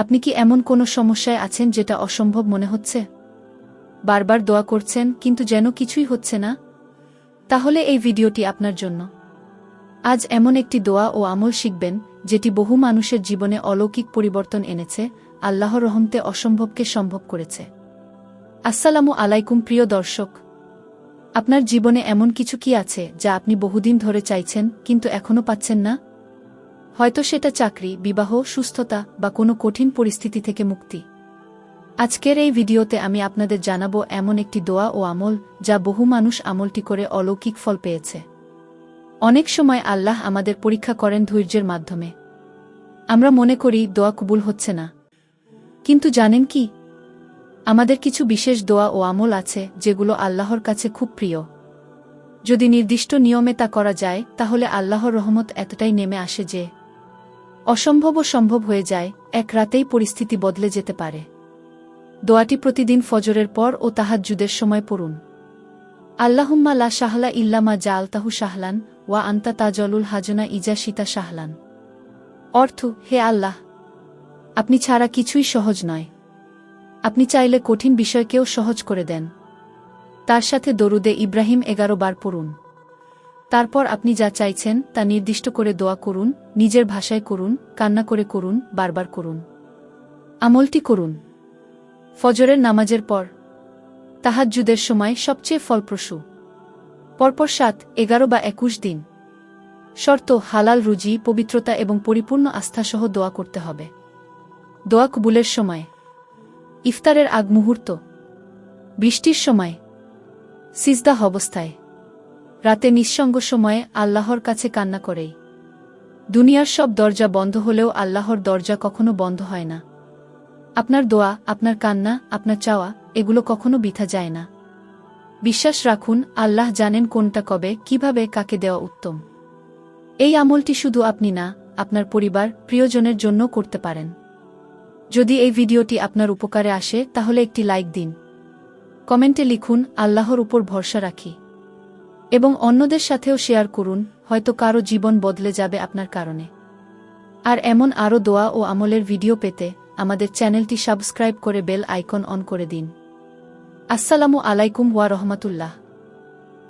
আপনি কি এমন কোনো সমস্যায় আছেন যেটা অসম্ভব মনে হচ্ছে? বারবার দোয়া করছেন, কিন্তু যেন কিছুই হচ্ছে না? তাহলে এই ভিডিওটি আপনার জন্য। আজ এমন একটি দোয়া ও আমল শিখবেন, যেটি বহু মানুষের জীবনে অলৌকিক পরিবর্তন এনেছে আল্লাহর রহমতে অসম্ভবকে সম্ভব করেছে। আসসালামু আলাইকুম প্রিয় দর্শক। আপনার জীবনে এমন কিছু কি আছে, যা আপনি বহুদিন ধরে চাইছেন, কিন্তু এখনও পাচ্ছেন না? হয়তো সেটা চাকরি, বিবাহ, সুস্থতা বা কোনো কঠিন পরিস্থিতি থেকে মুক্তি। আজকের এই ভিডিওতে আমি আপনাদের জানাব এমন একটি দোয়া ও আমল যা বহু মানুষ আমলটি করে অলৌকিক ফল পেয়েছে। অনেক সময় আল্লাহ আমাদের পরীক্ষা করেন ধৈর্যের মাধ্যমে। আমরা মনে করি, দোয়া কবুল হচ্ছে না। কিন্তু জানেন কি? আমাদের কিছু বিশেষ দোয়া ও আমল আছে যেগুলো আল্লাহর কাছে খুব প্রিয়। যদি নির্দিষ্ট নিয়মে তা করা যায়, তাহলে আল্লাহর রহমত এতটাই নেমে আসে যে অসম্ভবও সম্ভব হয়ে যায়, এক রাতেই পরিস্থিতি বদলে যেতে পারে। দোয়াটি প্রতিদিন ফজরের পর ও তাহাজ্জুদের সময় পড়ুন। আল্লাহুম্মা লা শাহলা ইল্লামা জা আলতাহু শাহলান ওয়া আন্তা তাজলুল হাজনা ইজা সীতা শাহলান। অর্থ, হে আল্লাহ, আপনি ছাড়া কিছুই সহজ নয়। আপনি চাইলে কঠিন বিষয়কেও সহজ করে দেন। তার সাথে দরুদে ইব্রাহিম এগারো বার পড়ুন। তারপর আপনি যা চাইছেন তা নির্দিষ্ট করে দোয়া করুন, নিজের ভাষায় করুন, কান্না করে করুন, বারবার করুন। আমলটি করুন। ফজরের নামাজের পর। তাহাজ্জুদের সময় সবচেয়ে ফলপ্রসূ। পরপর সাত, এগারো বা একুশ দিন। শর্ত, হালাল রুজি, পবিত্রতা এবং পরিপূর্ণ আস্থাসহ দোয়া করতে হবে। দোয়া কবুলের সময়। ইফতারের আগ মুহূর্ত। বৃষ্টির সময়। সিজদাহ অবস্থায়। রাতে নিঃসঙ্গ সময়ে আল্লাহর কাছে কান্না করেই। দুনিয়ার সব দরজা বন্ধ হলেও আল্লাহর দরজা কখনো বন্ধ হয় না। আপনার দোয়া, আপনার কান্না, আপনার চাওয়া, এগুলো কখনো বিথা যায় না। বিশ্বাস রাখুন, আল্লাহ জানেন কোনটা কবে, কীভাবে, কাকে দেওয়া উত্তম। এই আমলটি শুধু আপনি না, আপনার পরিবার, প্রিয়জনের জন্য করতে পারেন। যদি এই ভিডিওটি আপনার উপকারে আসে, তাহলে একটি লাইক দিন। কমেন্টে লিখুন, আল্লাহর উপর ভরসা রাখি। এবং অন্যদের সাথেও শেয়ার করুন, হয়তো কারও জীবন বদলে যাবে আপনার কারণে। আর এমন আরও দোয়া ও আমলের ভিডিও পেতে আমাদের চ্যানেলটি সাবস্ক্রাইব করে বেল আইকন অন করে দিন। আসসালামু আলাইকুম ওয়া রহমতুল্লাহ।